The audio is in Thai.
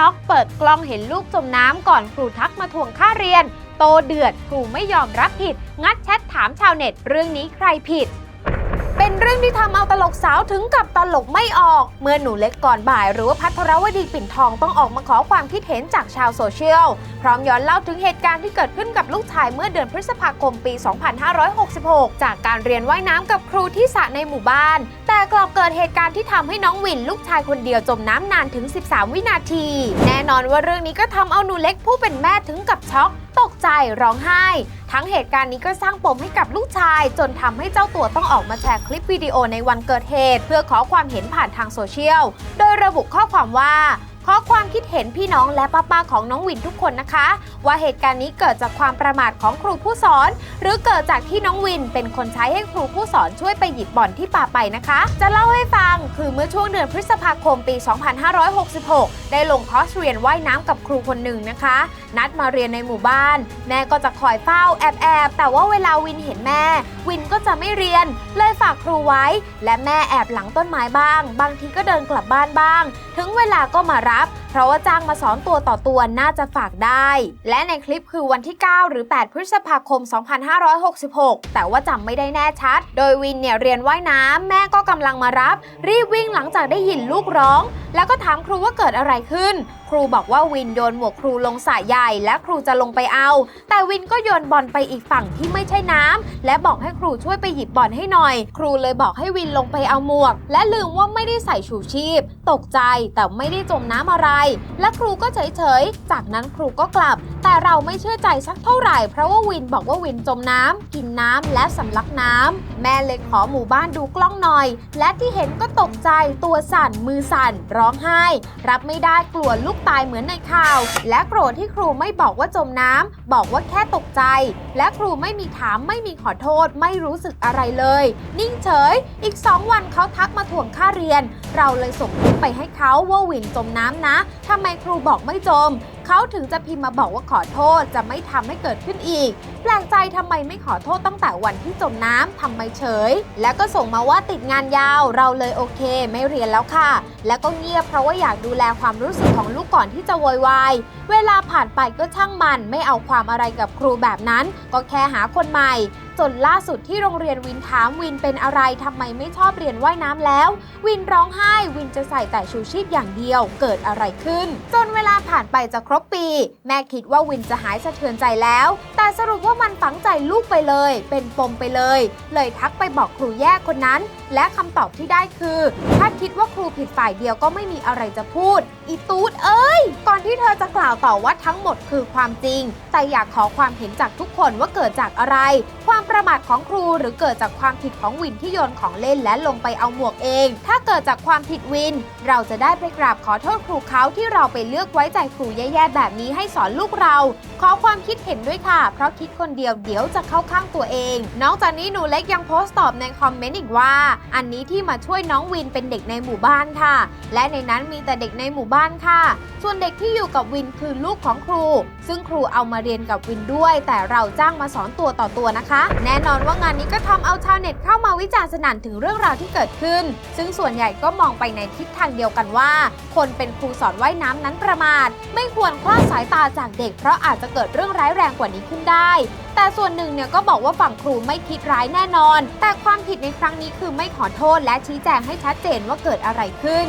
ล็กถึงกับช็อกเปิดกล้องเห็นลูกจมน้ำก่อนครูทักมาทวงค่าเรียน โตเดือดครูไม่ยอมรับผิด งัดแชทถามชาวเน็ต เรื่องนี้ใครผิด เป็นเรื่องที่ทำเอาตลกสาวถึงกับตลกไม่ออก เมื่อหนูเล็กก่อนบ่าย หรือว่าพัทรวดีปิ่นทองต้องออกมาขอความคิดเห็นจากชาวโซเชียล พร้อมย้อนเล่าถึงเหตุการณ์ที่เกิดขึ้นกับลูกชายเมื่อเดือนพฤษภาคมปี 2566 จากการเรียนว่ายน้ำกับครูที่สระในหมู่บ้าน แต่กลับเกิดเหตุการณ์ที่ทำให้น้องวินลูกชายคนเดียวจมน้ำนานถึง 13 วินาที แน่นอนว่าเรื่องนี้ก็ทำเอาหนูเล็กผู้เป็นแม่ถึงกับช็อก ตกใจร้องไห้ ทั้งเหตุการณ์นี้ก็สร้างปมให้กับลูกชาย จนทำให้เจ้าตัวต้องออกมาแชร์คลิปวิดีโอในวันเกิดเหตุ เพื่อขอความเห็นผ่านทางโซเชียล โดยระบุข้อความว่า ขอความคิดเห็นพี่น้องและป้าๆของน้องวินทุกคนนะคะ ว่าเหตุการณ์นี้เกิดจากความประมาทของครูผู้สอน หรือเกิดจากที่น้องวินเป็นคนใช้ให้ครูผู้สอนช่วยไปหยิบบ่อนที่ป่าไปนะคะ จะเล่าให้ฟังคือเมื่อช่วงเดือนพฤษภาคมปี 2566 ได้ลงคอร์สเรียนว่ายน้ำกับครูคนหนึ่งนะคะ นัดมาเรียนในหมู่บ้าน แม่ก็จะคอยเฝ้าแอบแอบแต่ว่าเวลาวินเห็นแม่ วินก็จะไม่เรียน เลยฝากครูไว้ และแม่แอบหลังต้นไม้บ้าง บางทีก็เดินกลับบ้านบ้าง ถึงเวลาก็มารับ เพราะว่าจ้างมาสอนตัวต่อตัวน่าจะฝากได้ และในคลิปคือวันที่ 9 หรือ 8 พฤษภาคม 2566 แต่ว่าจำไม่ได้แน่ชัด โดยวินเนี่ยเรียนว่ายน้ำแม่ก็กำลังมารับ รีบวิ่งหลังจากได้ยินลูกร้อง แล้วก็ถามครูว่าเกิดอะไรขึ้น ครูบอกว่าวินโยนหมวกครูลงสระใหญ่และครูจะลงไปเอา แต่วินก็โยนบอลไปอีกฝั่งที่ไม่ใช่น้ำและบอกให้ครูช่วยไปหยิบบอลให้หน่อย ครูเลยบอกให้วินลงไปเอาหมวก และลืมว่าไม่ได้ใส่ชูชีพ ตกใจแต่ไม่ได้จมน้ำอะไร และครูก็เฉยๆ จากนั้นครูก็กลับ แต่เราไม่เชื่อใจสักเท่าไหร่เพราะว่าวินบอกว่าวินจมน้ำกินน้ำและสำลักน้ำแม่เลยขอหมู่บ้านดูกล้องหน่อย และที่เห็นก็ตกใจตัวสั่นมือสั่นร้องไห้ รับไม่ได้กลัวลูกตายเหมือนในข่าว และโกรธที่ครูไม่บอกว่าจมน้ำบอกว่าแค่ตกใจ และครูไม่มีถามไม่มีขอโทษ ไม่รู้สึกอะไรเลย นิ่งเฉย อีก 2 วันเขาทักมาทวงค่าเรียน เราเลยส่งคลิปไปให้เขาว่าวินจมน้ำนะทำไมครูบอกไม่จม เขาถึงจะพิมพ์มาบอกว่าขอโทษจะไม่ทำให้เกิดขึ้นอีก แปลกใจทำไมไม่ขอโทษตั้งแต่วันที่จมน้ำทำไมเฉย แล้วก็ส่งมาว่าติดงานยาวเราเลยโอเค ไม่เรียนแล้วค่ะ แล้วก็เงียบเพราะว่าอยากดูแลความรู้สึกของลูกก่อนที่จะโวยวายเวลาผ่านไปก็ช่างมันไม่เอาความอะไรกับครูแบบนั้น ก็แค่หาคนใหม่ จนล่าสุดที่โรงเรียนวินถามวินเป็นอะไรทำไมไม่ชอบเรียนว่ายน้ำแล้ว วินร้องไห้วินจะใส่แต่ชูชีพอย่างเดียวเกิดอะไรขึ้น จนเวลาผ่านไปจะครบปี แม่คิดว่าวินจะหายสะเทือนใจแล้ว แต่สรุปว่ามันฝังใจลูกไปเลย เป็นปมไปเลย เลยทักไปบอกครูแย่คนนั้น และคำตอบที่ได้คือ ถ้าคิดว่าครูผิดฝ่ายเดียวก็ไม่มีอะไรจะพูด อีตูดเอ้ย ก่อนที่เธอจะกล่าวต่อว่าทั้งหมดคือความจริง แต่อยากขอความเห็นจากทุกคนว่าเกิดจากอะไร ความประมาทของครูหรือเกิดจากความผิดของวินที่โยนของเล่นและลงไปเอาหมวกเอง ถ้าเกิดจากความผิดวิน เราจะได้ไปกราบขอโทษครูเขาที่เราไปเลือกไว้ใจครูแย่ๆแบบนี้ให้สอนลูกเรา ขอความคิดเห็นด้วยค่ะ เพราะคิดคนเดียวเดี๋ยวจะเข้าข้างตัวเอง นอกจากนี้หนูเล็กยังโพสต์ตอบในคอมเมนต์อีกว่า อันนี้ที่มาช่วยน้องวินเป็นเด็กในหมู่บ้านค่ะ และในนั้นมีแต่เด็กในหมู่บ้านค่ะ ส่วนเด็กที่อยู่กับวินคือลูกของครู ซึ่งครูเอามาเรียนกับวินด้วย แต่เราจ้างมาสอนตัวต่อตัวนะคะ แน่นอนว่างานนี้ก็ทำเอาชาวเน็ตเข้ามาวิจารณ์สนั่นถึงเรื่องราวที่เกิดขึ้น ซึ่งส่วนใหญ่ก็มองไปในทิศทางเดียวกันว่า คนเป็นครูสอนว่ายน้ำนั้นประมาท ไม่ควรคลาดสายตาจากเด็ก เพราะอาจจะเกิดเรื่องร้ายแรงกว่านี้ขึ้นได้ แต่ส่วนหนึ่งเนี่ยก็บอกว่าฝั่งครูไม่คิดร้ายแน่นอน แต่ความผิดในครั้งนี้คือไม่ขอโทษและชี้แจงให้ชัดเจนว่าเกิดอะไรขึ้น